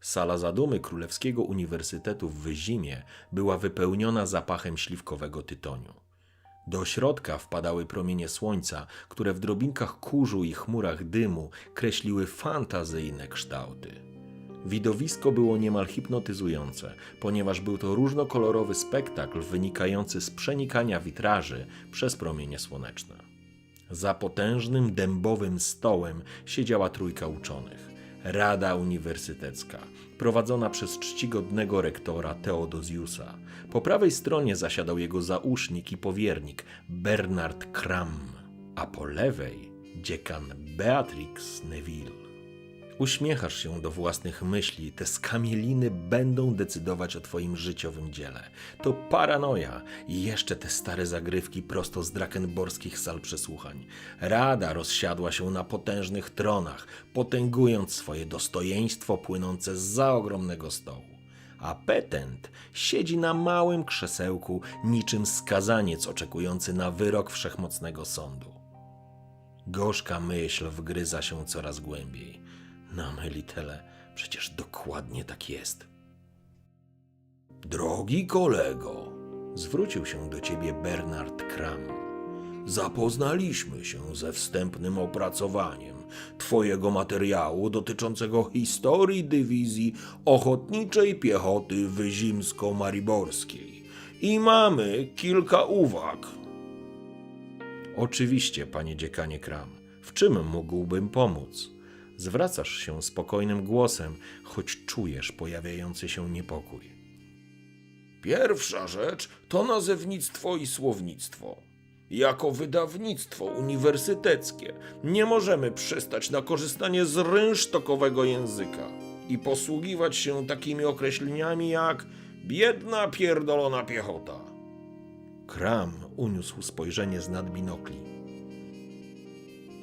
Sala zadumy Królewskiego Uniwersytetu w Wyzimie była wypełniona zapachem śliwkowego tytoniu. Do środka wpadały promienie słońca, które w drobinkach kurzu i chmurach dymu kreśliły fantazyjne kształty. Widowisko było niemal hipnotyzujące, ponieważ był to różnokolorowy spektakl wynikający z przenikania witraży przez promienie słoneczne. Za potężnym dębowym stołem siedziała trójka uczonych. Rada Uniwersytecka, prowadzona przez czcigodnego rektora Teodozjusa. Po prawej stronie zasiadał jego zausznik i powiernik Bernard Kram, a po lewej dziekan Beatrix Neville. Uśmiechasz się do własnych myśli, te skamieliny będą decydować o twoim życiowym dziele. To paranoja i jeszcze te stare zagrywki prosto z drakenborskich sal przesłuchań. Rada rozsiadła się na potężnych tronach, potęgując swoje dostojeństwo płynące z za ogromnego stołu. A petent siedzi na małym krzesełku, niczym skazaniec oczekujący na wyrok wszechmocnego sądu. Gorzka myśl wgryza się coraz głębiej. Na Melitele przecież dokładnie tak jest. Drogi kolego, zwrócił się do ciebie Bernard Kram. Zapoznaliśmy się ze wstępnym opracowaniem Twojego materiału dotyczącego historii dywizji ochotniczej piechoty wyzimsko-mariborskiej i mamy kilka uwag. Oczywiście, panie dziekanie Kram. W czym mógłbym pomóc? Zwracasz się spokojnym głosem, choć czujesz pojawiający się niepokój. Pierwsza rzecz to nazewnictwo i słownictwo. Jako wydawnictwo uniwersyteckie nie możemy przystać na korzystanie z rynsztokowego języka i posługiwać się takimi określeniami jak biedna pierdolona piechota. Kram uniósł spojrzenie z nad binokli.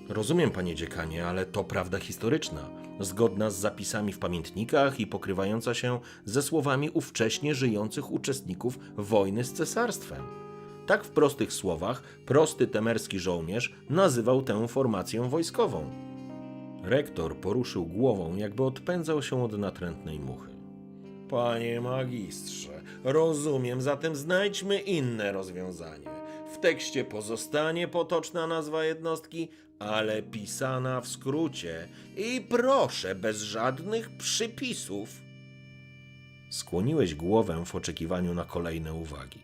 Rozumiem, panie dziekanie, ale to prawda historyczna, zgodna z zapisami w pamiętnikach i pokrywająca się ze słowami ówcześnie żyjących uczestników wojny z cesarstwem. Tak w prostych słowach prosty temerski żołnierz nazywał tę formację wojskową. Rektor poruszył głową, jakby odpędzał się od natrętnej muchy. Panie magistrze, rozumiem, zatem znajdźmy inne rozwiązanie. Tekście pozostanie potoczna nazwa jednostki, ale pisana w skrócie i proszę bez żadnych przypisów. Skłoniłeś głowę w oczekiwaniu na kolejne uwagi.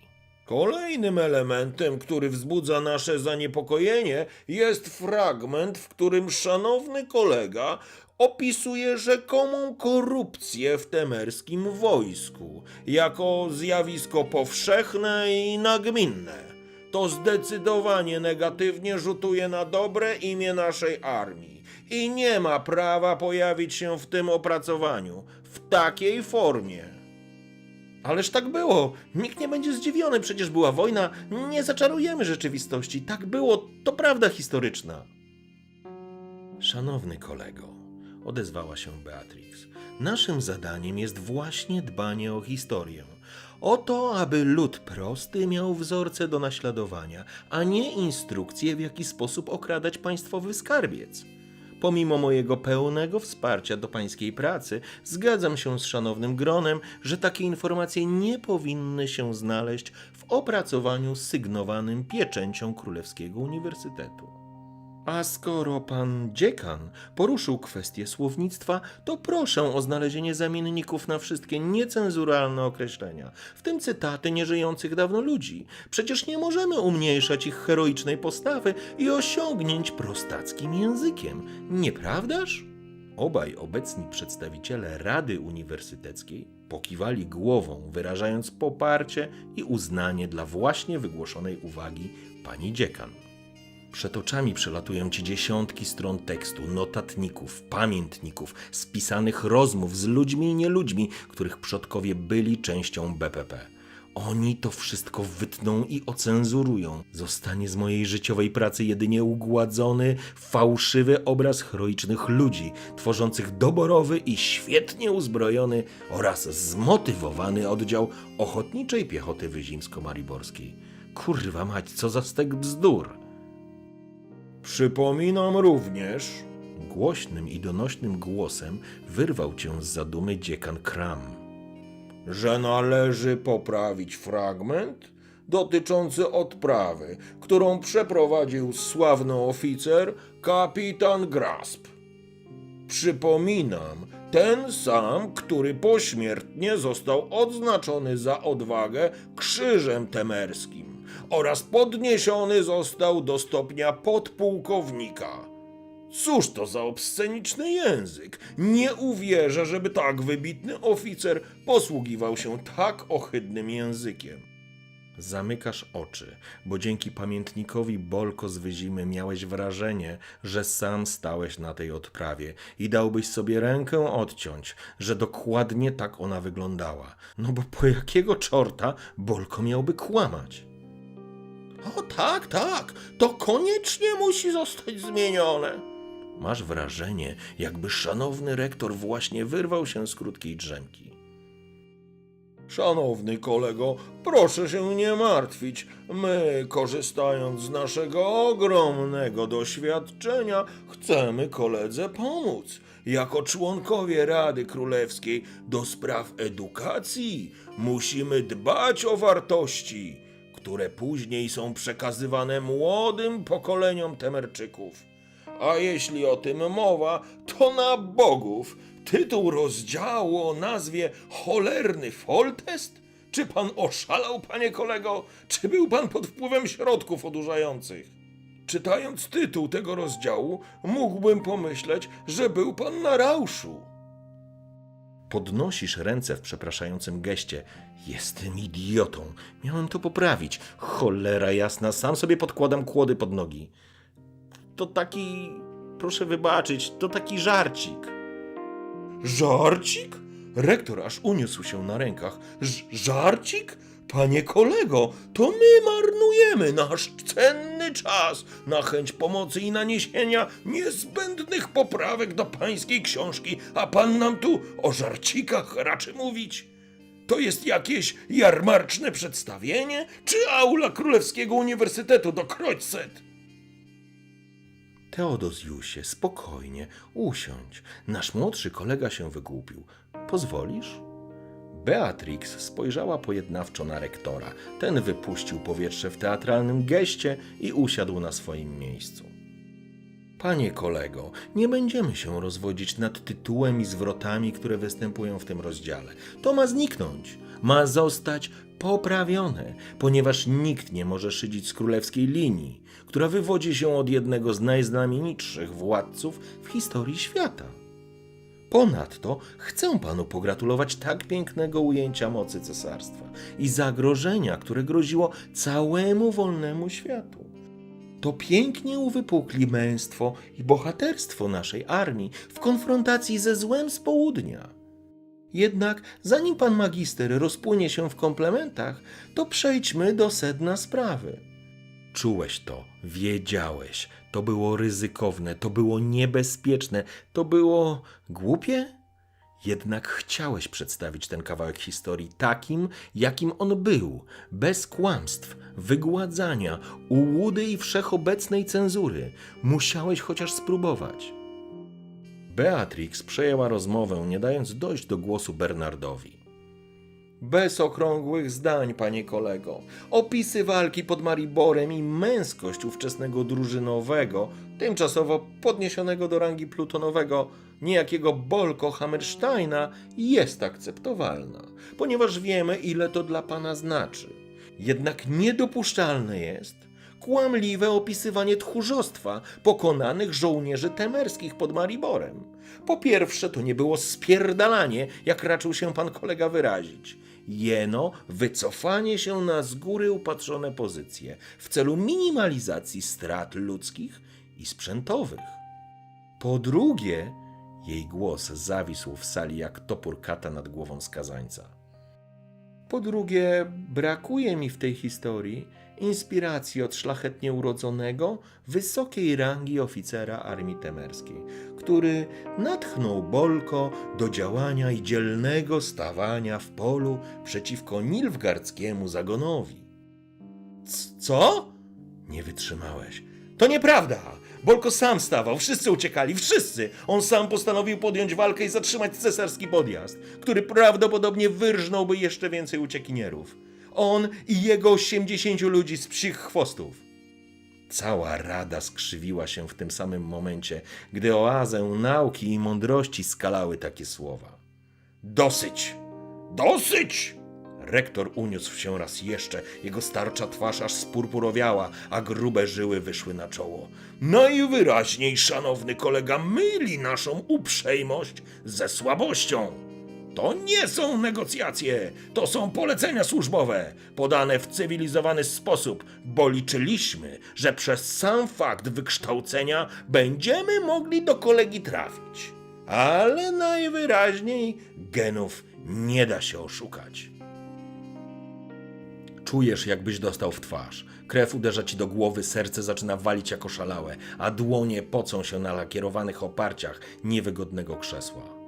Kolejnym elementem, który wzbudza nasze zaniepokojenie, jest fragment, w którym szanowny kolega opisuje rzekomą korupcję w temerskim wojsku jako zjawisko powszechne i nagminne. To zdecydowanie negatywnie rzutuje na dobre imię naszej armii i nie ma prawa pojawić się w tym opracowaniu w takiej formie. Ależ tak było. Nikt nie będzie zdziwiony, przecież była wojna. Nie zaczarujemy rzeczywistości. Tak było, to prawda historyczna. Szanowny kolego, odezwała się Beatrix, naszym zadaniem jest właśnie dbanie o historię. O to, aby lud prosty miał wzorce do naśladowania, a nie instrukcje, w jaki sposób okradać państwowy skarbiec. Pomimo mojego pełnego wsparcia do pańskiej pracy, zgadzam się z szanownym gronem, że takie informacje nie powinny się znaleźć w opracowaniu sygnowanym pieczęcią Królewskiego Uniwersytetu. A skoro pan dziekan poruszył kwestię słownictwa, to proszę o znalezienie zamienników na wszystkie niecenzuralne określenia, w tym cytaty nieżyjących dawno ludzi. Przecież nie możemy umniejszać ich heroicznej postawy i osiągnięć prostackim językiem, nieprawdaż? Obaj obecni przedstawiciele Rady Uniwersyteckiej pokiwali głową, wyrażając poparcie i uznanie dla właśnie wygłoszonej uwagi pani dziekan. Przed oczami przelatują ci dziesiątki stron tekstu, notatników, pamiętników, spisanych rozmów z ludźmi i nieludźmi, których przodkowie byli częścią BPP. Oni to wszystko wytną i ocenzurują. Zostanie z mojej życiowej pracy jedynie ugładzony, fałszywy obraz heroicznych ludzi, tworzących doborowy i świetnie uzbrojony oraz zmotywowany oddział Ochotniczej Piechoty Wyzimsko-Mariborskiej. Kurwa mać, co za stek bzdur! Przypominam również, Głośnym i donośnym głosem wyrwał cię z zadumy dziekan Kram. Że należy poprawić fragment dotyczący odprawy, którą przeprowadził sławny oficer kapitan Grasp. Przypominam, ten sam, który pośmiertnie został odznaczony za odwagę krzyżem temerskim oraz podniesiony został do stopnia podpułkownika. Cóż to za obsceniczny język? Nie uwierzę, żeby tak wybitny oficer posługiwał się tak ohydnym językiem. Zamykasz oczy, bo dzięki pamiętnikowi Bolko z Wyzimy miałeś wrażenie, że sam stałeś na tej odprawie i dałbyś sobie rękę odciąć, że dokładnie tak ona wyglądała. No bo po jakiego czorta Bolko miałby kłamać? O tak, tak, to koniecznie musi zostać zmienione. Masz wrażenie, jakby szanowny rektor właśnie wyrwał się z krótkiej drzemki. Szanowny kolego, proszę się nie martwić. My, korzystając z naszego ogromnego doświadczenia, chcemy koledze pomóc. Jako członkowie Rady Królewskiej do spraw edukacji musimy dbać o wartości, które później są przekazywane młodym pokoleniom Temerczyków. A jeśli o tym mowa, to na bogów. Tytuł rozdziału o nazwie Cholerny Foltest? Czy pan oszalał, panie kolego? Czy był pan pod wpływem środków odurzających? Czytając tytuł tego rozdziału, mógłbym pomyśleć, że był pan na rauszu. Podnosisz ręce w przepraszającym geście. Jestem idiotą. Miałem to poprawić. Cholera jasna, sam sobie podkładam kłody pod nogi. To taki. Proszę wybaczyć, to taki żarcik. Żarcik? Rektor aż uniósł się na rękach. Ż- żarcik? Panie kolego, to my marnujemy nasz cenny czas na chęć pomocy i naniesienia niezbędnych poprawek do pańskiej książki, a pan nam tu o żarcikach raczy mówić? To jest jakieś jarmarczne przedstawienie, czy aula Królewskiego Uniwersytetu do Kreuzset? Teodozjusie, spokojnie, usiądź. Nasz młodszy kolega się wygłupił. Pozwolisz? Beatrix spojrzała pojednawczo na rektora. Ten wypuścił powietrze w teatralnym geście i usiadł na swoim miejscu. Panie kolego, nie będziemy się rozwodzić nad tytułem i zwrotami, które występują w tym rozdziale. To ma zniknąć, ma zostać poprawione, ponieważ nikt nie może szydzić z królewskiej linii, która wywodzi się od jednego z najznamienitszych władców w historii świata. Ponadto chcę panu pogratulować tak pięknego ujęcia mocy cesarstwa i zagrożenia, które groziło całemu wolnemu światu. To pięknie uwypukli męstwo i bohaterstwo naszej armii w konfrontacji ze złem z południa. Jednak zanim pan magister rozpłynie się w komplementach, to przejdźmy do sedna sprawy. Czułeś to, wiedziałeś. To było ryzykowne, to było niebezpieczne, to było głupie? Jednak chciałeś przedstawić ten kawałek historii takim, jakim on był, bez kłamstw, wygładzania, ułudy i wszechobecnej cenzury. Musiałeś chociaż spróbować. Beatrix przejęła rozmowę, nie dając dojść do głosu Bernardowi. Bez okrągłych zdań, panie kolego. Opisy walki pod Mariborem i męskość ówczesnego drużynowego, tymczasowo podniesionego do rangi plutonowego, niejakiego Bolko Hammersteina, jest akceptowalna, ponieważ wiemy, ile to dla pana znaczy. Jednak niedopuszczalne jest kłamliwe opisywanie tchórzostwa pokonanych żołnierzy temerskich pod Mariborem. Po pierwsze, to nie było spierdalanie, jak raczył się pan kolega wyrazić. Jeno wycofanie się na z góry upatrzone pozycje w celu minimalizacji strat ludzkich i sprzętowych. Po drugie, jej głos zawisł w sali jak topór kata nad głową skazańca. Po drugie, brakuje mi w tej historii inspiracji od szlachetnie urodzonego, wysokiej rangi oficera armii temerskiej, który natchnął Bolko do działania i dzielnego stawania w polu przeciwko nilfgardzkiemu zagonowi. Co? Nie wytrzymałeś. To nieprawda! Bolko sam stawał, wszyscy uciekali, wszyscy! On sam postanowił podjąć walkę i zatrzymać cesarski podjazd, który prawdopodobnie wyrżnąłby jeszcze więcej uciekinierów. On i jego 80 ludzi z psich chwostów. Cała rada skrzywiła się w tym samym momencie, gdy oazę nauki i mądrości skalały takie słowa. Dosyć! Dosyć! Rektor uniósł się raz jeszcze, jego starcza twarz aż spurpurowiała, a grube żyły wyszły na czoło. Najwyraźniej, szanowny kolega, myli naszą uprzejmość ze słabością. To nie są negocjacje, to są polecenia służbowe, podane w cywilizowany sposób, bo liczyliśmy, że przez sam fakt wykształcenia będziemy mogli do kolegi trafić. Ale najwyraźniej genów nie da się oszukać. Czujesz, jakbyś dostał w twarz. Krew uderza ci do głowy, serce zaczyna walić jako szalałe, a dłonie pocą się na lakierowanych oparciach niewygodnego krzesła.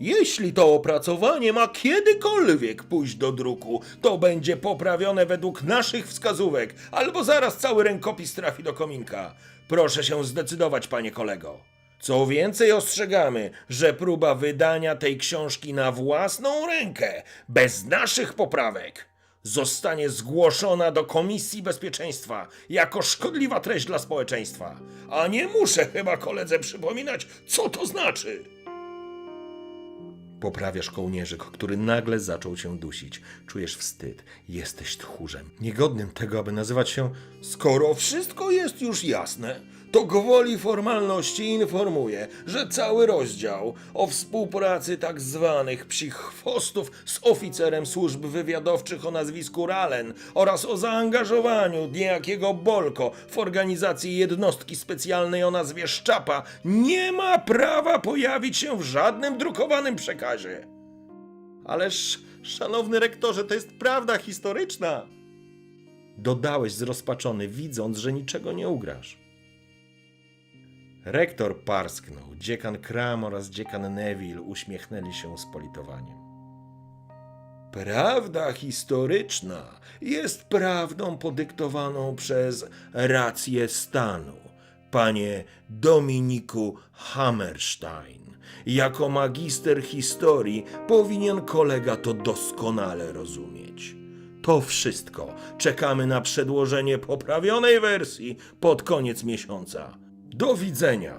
Jeśli to opracowanie ma kiedykolwiek pójść do druku, to będzie poprawione według naszych wskazówek, albo zaraz cały rękopis trafi do kominka. Proszę się zdecydować, panie kolego. Co więcej, ostrzegamy, że próba wydania tej książki na własną rękę, bez naszych poprawek, zostanie zgłoszona do Komisji Bezpieczeństwa jako szkodliwa treść dla społeczeństwa. A nie muszę chyba koledze przypominać, co to znaczy. Poprawiasz kołnierzyk, który nagle zaczął cię dusić. Czujesz wstyd. Jesteś tchórzem. Niegodnym tego, aby nazywać się. Skoro wszystko jest już jasne, to gwoli formalności informuję, że cały rozdział o współpracy tak zwanych psich z oficerem służb wywiadowczych o nazwisku Ralen oraz o zaangażowaniu niejakiego Bolko w organizacji jednostki specjalnej o nazwie Szczapa nie ma prawa pojawić się w żadnym drukowanym przekazie. Ależ, szanowny rektorze, to jest prawda historyczna. Dodałeś zrozpaczony, widząc, że niczego nie ugrasz. Rektor parsknął, dziekan Kram oraz dziekan Neville uśmiechnęli się z politowaniem. Prawda historyczna jest prawdą podyktowaną przez rację stanu, panie Dominiku Hammerstein. Jako magister historii powinien kolega to doskonale rozumieć. To wszystko. Czekamy na przedłożenie poprawionej wersji pod koniec miesiąca. Do widzenia.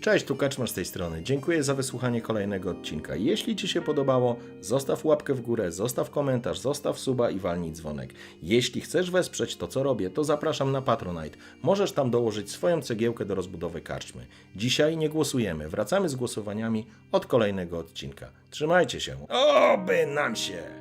Cześć, tu Kaczmar z tej strony. Dziękuję za wysłuchanie kolejnego odcinka. Jeśli Ci się podobało, zostaw łapkę w górę, zostaw komentarz, zostaw suba i walnij dzwonek. Jeśli chcesz wesprzeć to, co robię, to zapraszam na Patronite. Możesz tam dołożyć swoją cegiełkę do rozbudowy karczmy. Dzisiaj nie głosujemy, wracamy z głosowaniami od kolejnego odcinka. Trzymajcie się. Oby nam się!